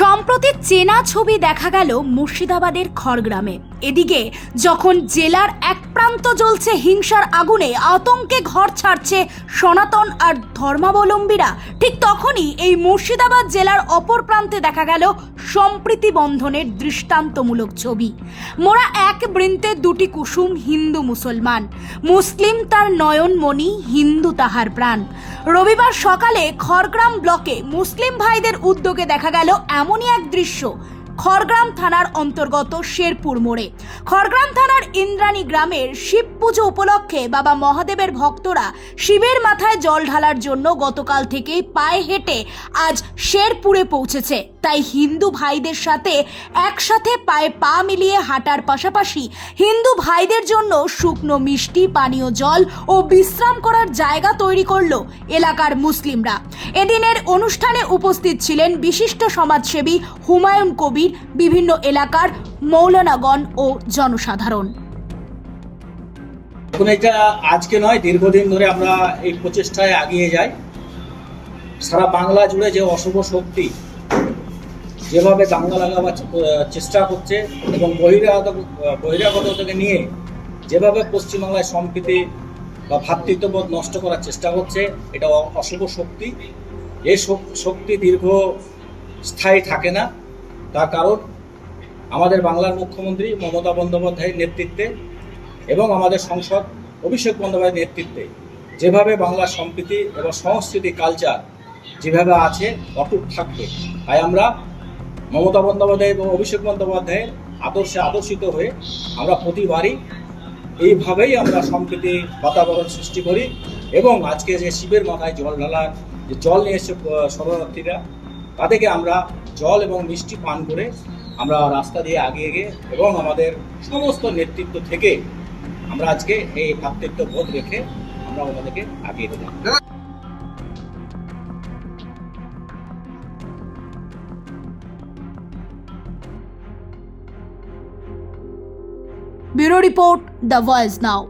সম্প্রতি চেনা ছবি দেখা গেল মুর্শিদাবাদের খড়গ্রামে। এদিকে, যখন জেলার এক প্রান্ত জ্বলছে হিংসার আগুনে, আতঙ্কে ঘর ছাড়ছে সনাতন আর ধর্মাবলম্বীরা, ঠিক তখনই এই মুর্শিদাবাদ জেলার অপর প্রান্তে দেখা গেল সম্প্রীতি বন্ধনের দৃষ্টান্তমূলক ছবি। মোরা এক বৃন্তে দুটি কুসুম হিন্দু মুসলমান। মুসলিম তার নয়নমণি, হিন্দু তাহার প্রাণ। রবিবার সকালে খড়গ্রাম ব্লকে মুসলিম ভাইদের উদ্যোগে দেখা গেল এমনই এক দৃশ্য। খড়গ্রাম থানার অন্তর্গত শেরপুর মোড়ে। খড়গ্রাম থানার ইন্দ্রাণী গ্রামের শিব পুজো উপলক্ষে বাবা মহাদেবের ভক্তরা শিবের মাথায় জল ঢালার জন্য গতকাল থেকেই পায়ে হেঁটে আজ শেরপুরে পৌঁছেছে। তাই হিন্দু ভাইদের সাথে একসাথে পায়ে পা মিলিয়ে হাঁটার পাশাপাশি হিন্দু ভাইদের জন্য শুকনো মিষ্টি, পানীয় জল ও বিশ্রাম করার জায়গা তৈরি করল এলাকার মুসলিমরা। এদিনের অনুষ্ঠানে উপস্থিত ছিলেন বিশিষ্ট সমাজসেবী হুমায়ুন কবির বিভিন্ন এলাকার মৌলানাগণ ও জনসাধারণ। আজকে নয়, দীর্ঘদিন ধরে আমরা এই প্রচেষ্টায় আগিয়ে যাই। সারা বাংলা জুড়ে যে অশুভ শক্তি যেভাবে দাঙ্গা লাগাবার চেষ্টা করছে এবং বহিরাগত বহিরাগত থেকে নিয়ে যেভাবে পশ্চিমবাংলায় সম্প্রীতি বা ভ্রাতৃত্ববোধ নষ্ট করার চেষ্টা করছে, এটা অশুভ শক্তি। এই শক্তি দীর্ঘ স্থায়ী থাকে না। তার কারণ আমাদের বাংলার মুখ্যমন্ত্রী মমতা বন্দ্যোপাধ্যায়ের নেতৃত্বে এবং আমাদের সংসদ অভিষেক বন্দ্যোপাধ্যায়ের নেতৃত্বে যেভাবে বাংলার সম্প্রীতি এবং সংস্কৃতি কালচার যেভাবে আছে, অটুট থাকবে। তাই আমরা মমতা বন্দ্যোপাধ্যায় এবং অভিষেক বন্দ্যোপাধ্যায়ের আদর্শে আদর্শিত হয়ে আমরা প্রতিবারই এইভাবেই আমরা সম্প্রীতি, বাতাবরণ সৃষ্টি করি এবং আজকে যে শিবের মাথায় জল ঢালার, যে জল নিয়ে এসছে শরণার্থীরা, তাদেরকে আমরা জল এবং মিষ্টি পান করে আমরা রাস্তা দিয়ে আগিয়ে গিয়ে এবং আমাদের সমস্ত নেতৃত্ব থেকে আমরা আজকে এই ভাতৃত্ব বোধ রেখে আমরা ওনাদেরকে আগিয়ে দিলাম bureau report the voice now.